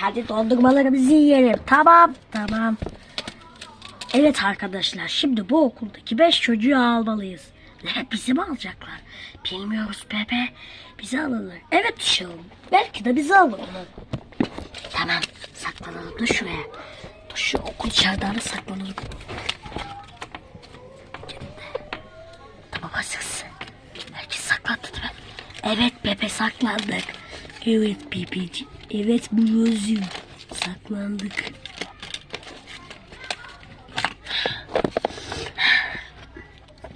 hadi dondurmalarımızı yiyelim. Tamam. Tamam. Evet arkadaşlar şimdi bu okuldaki beş çocuğu almalıyız. Ne bizi mi alacaklar? Bilmiyoruz bebe. Bizi alırlar. Evet uşağım. Belki de bizi alırlar. Tamam saklanalım da şuraya. Dur şu okul çardağına saklanalım. Tamam hazırız. Herkes saklandı değil mi? Evet bebe saklandık. Evet bebeci. Evet Bluzum. Saklandık.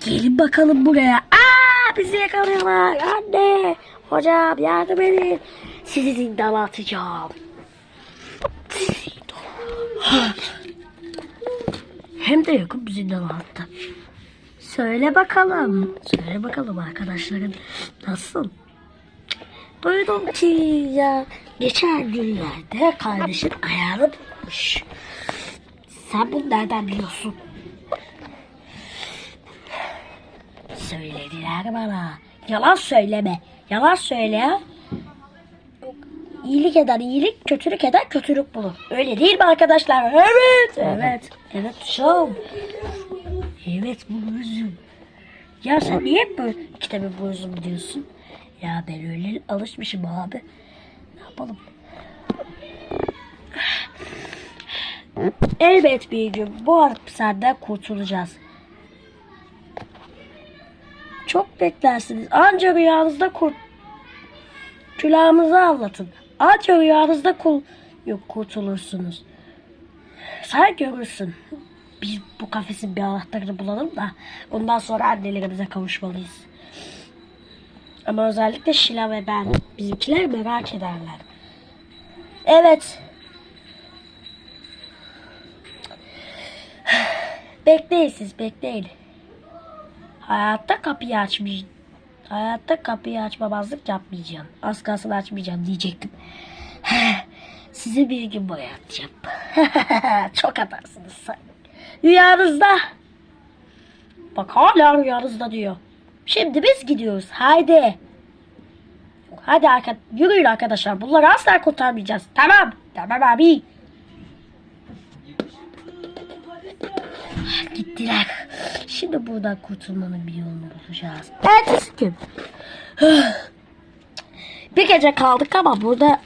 Gelin bakalım buraya. Aa bizi yakalıyorlar. Anne. Hocam yardım edin. Sizi zindana atacağım. Hem de yakın bir zindana attı. Söyle bakalım. Söyle bakalım arkadaşların nasıl? Duydum ki ya geçen günlerde kardeşin ayağını tutmuş. Sen bunu nereden biliyorsun? Söylediler bana. Yalan söyleme. Yalan söyle İyilik eden iyilik, kötülük eden kötülük bulur. Öyle değil mi arkadaşlar? Evet, evet. Evet uşağım. Evet bu üzüm. Ya sen niye böyle kitabı bu üzüm diyorsun? Ya ben öyle alışmışım abi. Yapalım? Elbet bir gün bu hapishaneden kurtulacağız. Çok beklersiniz. Anca rüyanızda kurt... Külahımızı anlatın. Anca rüyanızda kul... Yok kurtulursunuz. Sen görürsün. Biz bu kafesin bir anahtarını bulalım da ondan sonra annelerimize kavuşmalıyız. Ama özellikle Şila ve ben bizimkiler merak ederler. Evet. Bekleyin siz bekleyin. Hayatta kapıyı açmayacağım. Hayatta kapıyı açmamazlık yapmayacağım. Az kalsın açmayacağım diyecektim. Size bir gün boyatacağım. Çok atarsınız sen. Rüyanızda. Bak hala rüyanızda diyor. Şimdi biz gidiyoruz. Haydi. Hadi arka yürüyün arkadaşlar. Bunları asla kurtarmayacağız. Tamam. Tamam abi. Gittiler. Şimdi buradan kurtulmanın bir yolunu bulacağız. Ertesi gün. Bir gece kaldık ama burada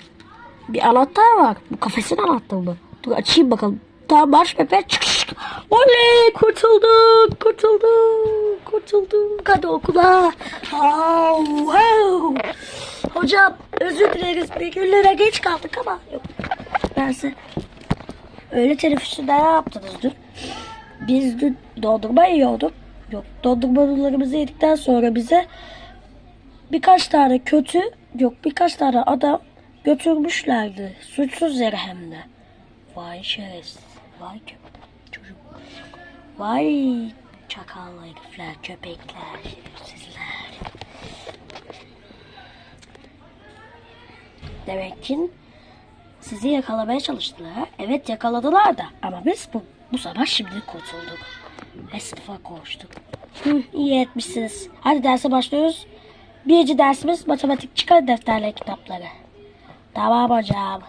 bir anahtar var. Bu kafesin anahtarı mı? Dur açayım bakalım. Tamam marş pepe. Çık çık. Oley kurtulduk. Kurtulduk. Kurtulduk. Hadi okula. Oh, wow. Hocam özür dileriz. Bir günlere geç kaldık ama. Yok. Ben size öyle teneffüsünde ne yaptınız dün? Biz dün dondurma yiyorduk. Yok dondurmalarımızı yedikten sonra bize birkaç tane kötü yok birkaç tane adam götürmüşlerdi. Suçsuz yere hem de. Vay şerefsiz. Vay çocuk. Vay çakallar, herifler, köpekler, şerefsizler. Demek ki sizi yakalamaya çalıştılar. Evet yakaladılar da. Ama biz bu, bu sabah şimdi kurtulduk. Ve sınıfa koştuk. Hı, iyi etmişsiniz. Hadi derse başlıyoruz. Birinci dersimiz matematik çıkar defterle kitapları. Tamam hocam.